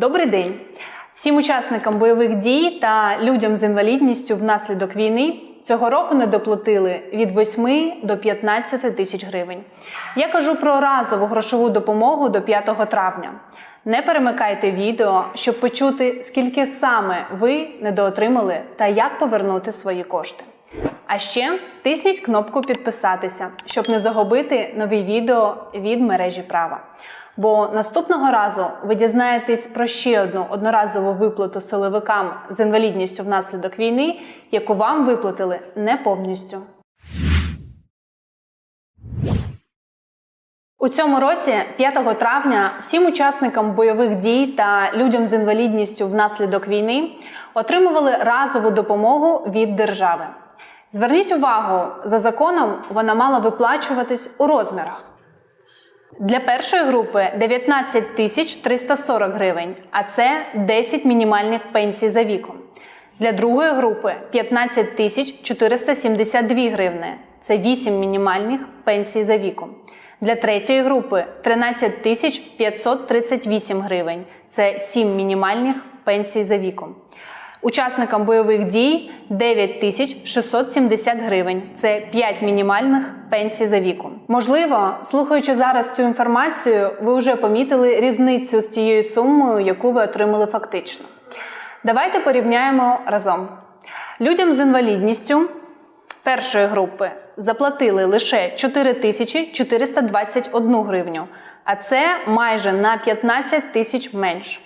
Добрий день! Всім учасникам бойових дій та людям з інвалідністю внаслідок війни цього року не доплатили від 8 до 15 тисяч гривень. Я кажу про разову грошову допомогу до 5 травня. Не перемикайте відео, щоб почути, скільки саме ви недоотримали та як повернути свої кошти. А ще тисніть кнопку підписатися, щоб не загубити нові відео від мережі права. Бо наступного разу ви дізнаєтесь про ще одну одноразову виплату силовикам з інвалідністю внаслідок війни, яку вам виплатили не повністю. У цьому році, 5 травня, всім учасникам бойових дій та людям з інвалідністю внаслідок війни отримували разову допомогу від держави. Зверніть увагу, за законом вона мала виплачуватись у розмірах. Для першої групи 19 тисяч 340 гривень, а це 10 мінімальних пенсій за віком. Для другої групи 15 тисяч 472 гривни, це 8 мінімальних пенсій за віком. Для третьої групи 13 тисяч 538 гривень, це 7 мінімальних пенсій за віком. Учасникам бойових дій 9 тисяч 670 гривень. Це 5 мінімальних пенсій за віком. Можливо, слухаючи зараз цю інформацію, ви вже помітили різницю з тією сумою, яку ви отримали фактично. Давайте порівняємо разом. Людям з інвалідністю першої групи заплатили лише 4 тисячі 421 гривню, а це майже на 15 тисяч менше.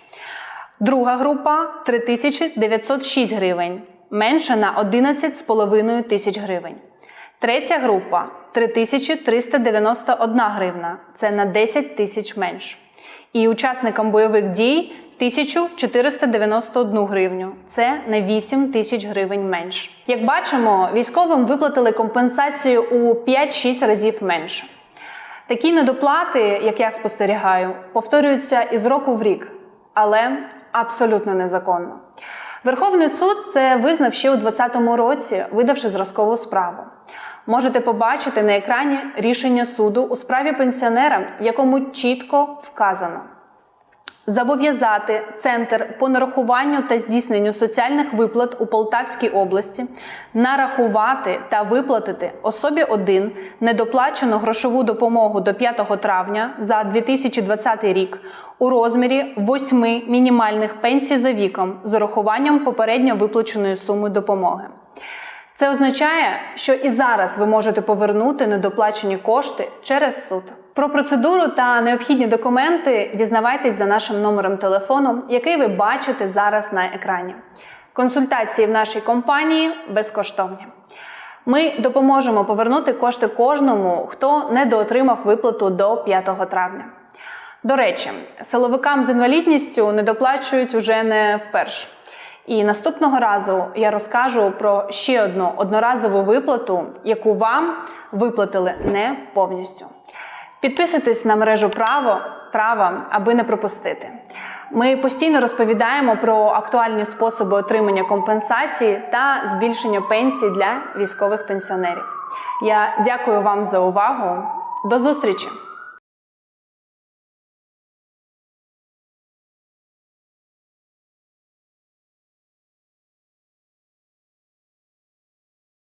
Друга група 3906 гривень, менше на 11,5 тисяч гривень. Третя група 3391 гривна, це на 10 тисяч менше. І учасникам бойових дій 1491 гривню, це на 8 тисяч гривень менше. Як бачимо, військовим виплатили компенсацію у 5-6 разів менше. Такі недоплати, як я спостерігаю, повторюються із року в рік, але абсолютно незаконно. Верховний суд це визнав ще у 2020 році, видавши зразкову справу. Можете побачити на екрані рішення суду у справі пенсіонера, в якому чітко вказано. Зобов'язати центр по нарахуванню та здійсненню соціальних виплат у Полтавській області нарахувати та виплатити особі 1 недоплачену грошову допомогу до 5 травня за 2020 рік у розмірі 8 мінімальних пенсій за віком з урахуванням попередньо виплаченої суми допомоги. Це означає, що і зараз ви можете повернути недоплачені кошти через суд. Про процедуру та необхідні документи дізнавайтесь за нашим номером телефону, який ви бачите зараз на екрані. Консультації в нашій компанії безкоштовні. Ми допоможемо повернути кошти кожному, хто недоотримав виплату до 5 травня. До речі, силовикам з інвалідністю не доплачують уже не вперше. І наступного разу я розкажу про ще одну одноразову виплату, яку вам виплатили не повністю. Підписуйтесь на мережу право права, аби не пропустити. Ми постійно розповідаємо про актуальні способи отримання компенсації та збільшення пенсій для військових пенсіонерів. Я дякую вам за увагу. До зустрічі!